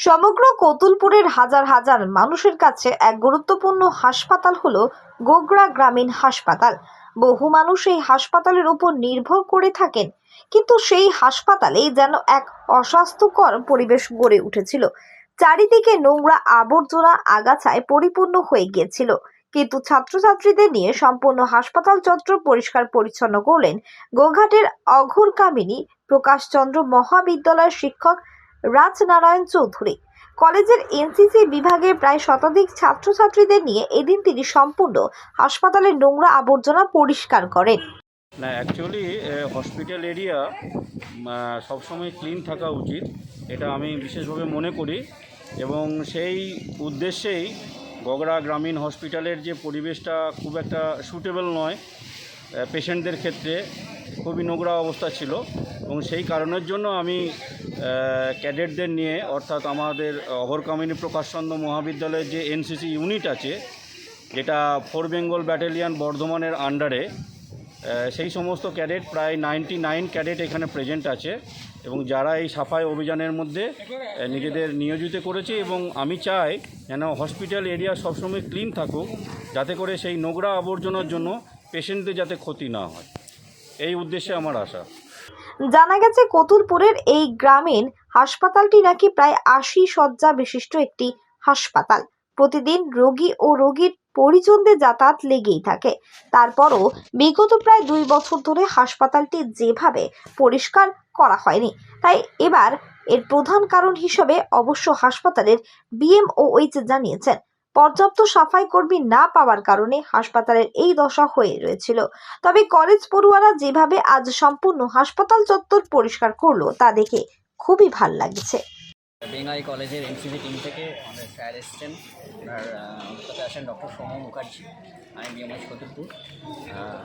সমগ্র কতুলপুরের হাজার হাজার মানুষের কাছে এক গুরুত্বপূর্ণ হাসপাতাল হল গোগড়া গ্রামীণ হাসপাতাল। বহু মানুষ এই হাসপাতালের উপর নির্ভর করে থাকেন, কিন্তু সেই হাসপাতালেই যেন এক অস্বাস্থ্যকর পরিবেশ গড়ে উঠেছিল। চারিদিকে নোংরা আবর্জনা আগাছায় পরিপূর্ণ হয়ে গিয়েছিল, কিন্তু ছাত্রছাত্রীদের নিয়ে সম্পূর্ণ হাসপাতাল চত্বর পরিষ্কার পরিচ্ছন্ন করলেন গোঘাটের অঘোর কামিনী প্রকাশচন্দ্র মহাবিদ্যালয়ের শিক্ষক রাজনারায়ণ চৌধুরী। কলেজের এনসিসি বিভাগের প্রায় শতাধিক ছাত্রছাত্রীদের নিয়ে এদিন তিনি সম্পূর্ণ হাসপাতালের নোংরা আবর্জনা পরিষ্কার করেন। না অ্যাকচুয়ালি হসপিটাল এরিয়া সবসময় ক্লিন থাকা উচিত, এটা আমি বিশেষভাবে মনে করি। এবং সেই উদ্দেশ্যেই গগড়া গ্রামীণ হসপিটালের যে পরিবেশটা খুব একটা সুটেবল নয় পেশেন্টদের ক্ষেত্রে, খুবই নোংরা অবস্থা ছিল। এবং সেই কারণের জন্য আমি ক্যাডেটদের নিয়ে, অর্থাৎ আমাদের অভরকামিনী প্রকাশচন্দ্র মহাবিদ্যালয়ের যে এনসিসি ইউনিট আছে, যেটা ফোর বেঙ্গল ব্যাটালিয়ান বর্ধমানের আন্ডারে সেই সমস্ত ক্যাডেট প্রায় নাইনটি নাইন ক্যাডেট এখানে প্রেজেন্ট আছে এবং যারা এই সাফাই অভিযানের মধ্যে নিজেদের নিয়োজিত করেছে এবং আমি চাই যেন হসপিটাল এরিয়া সবসময় ক্লিন থাকুক, যাতে করে সেই নোংরা আবর্জনার জন্য পেশেন্টদের যাতে ক্ষতি না হয়। এই উদ্দেশ্যে আমার আশা। জানা গেছে কতুলপুরের এই গ্রামীণ হাসপাতালটি নাকি প্রায় আশি শয্যা বিশিষ্ট একটি হাসপাতাল। প্রতিদিন রোগী ও রোগীর পরিজনদের যাতায়াত লেগেই থাকে। তারপরও বিগত প্রায় দুই বছর ধরে হাসপাতালটি যেভাবে পরিষ্কার করা হয়নি, তাই এবার এর প্রধান কারণ হিসেবে অবশ্য হাসপাতালের বিএমওএইচ জানিয়েছেন। পর্যাপ্ত সাফাই কর্মী না পাওয়ার কারণে হাসপাতালের এই দশা হয়ে রয়েছিল। তবে কলেজ পড়ুয়ারা যেভাবে আজ সম্পূর্ণ হাসপাতাল চত্বর পরিষ্কার করল, তা দেখে খুবই ভালো লাগছে। বেঙ্গাই কলেজের এনসিসি টিম থেকে আমাদের স্যার এসছেন। ওনার সাথে আসেন ডক্টর সৌম মুখার্জি, আমি বিএমএস কতুলপুর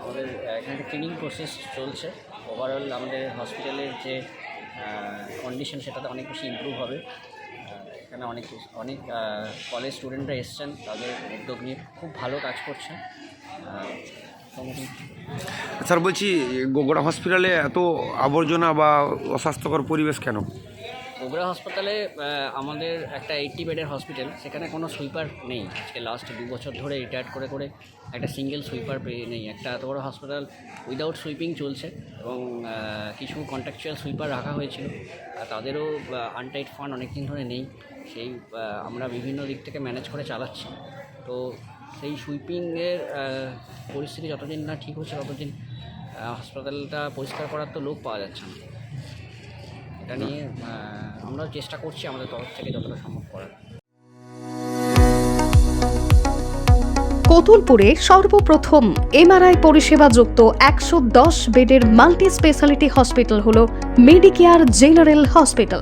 আমাদের এখানে ট্রেনিং প্রসেস চলছে। ওভারঅল আমাদের হসপিটালের যে কন্ডিশন সেটাতে অনেক বেশি ইমপ্রুভ হবে। এখানে অনেক অনেক কলেজ স্টুডেন্টরা এসছেন, তাদের উদ্যোগ নিয়ে খুব ভালো কাজ করছেন। স্যার, বলছি গোগড়া হসপিটালে এত আবর্জনা বা অস্বাস্থ্যকর পরিবেশ কেন? বগুড়া হাসপাতালে আমাদের একটা এইটটি বেডের হসপিটাল সেখানে কোনো সুইপার নেই। আজকে লাস্ট দু বছর ধরে রিটায়ার্ড করে করে একটা সিঙ্গেল সুইপার নেই। একটা এত বড় হসপিটাল উইদাউট সুইপিং চলছে এবং কিছু কন্ট্রাকচুয়াল সুইপার রাখা হয়েছিল। তাদেরও আনটাইট ফান্ড অনেক দিন ধরে নেই। সেই আমরা বিভিন্ন দিক থেকে ম্যানেজ করে চালাচ্ছি। তো সেই সুইপিংয়ের পরিস্থিতি যতদিন না ঠিক হচ্ছে, ততদিন হাসপাতালটা পরিষ্কার করার তো লোক পাওয়া যাচ্ছে না। এটা নিয়ে আমরাও চেষ্টা করছি আমাদের তরফ থেকে যতটা সম্ভব করার। কতুলপুরে সর্বপ্রথম এমআরআই পরিষেবা যুক্ত একশো দশ বেডের মাল্টি স্পেশালিটি হসপিটাল হল মেডিকেয়ার জেনারেল হসপিটাল।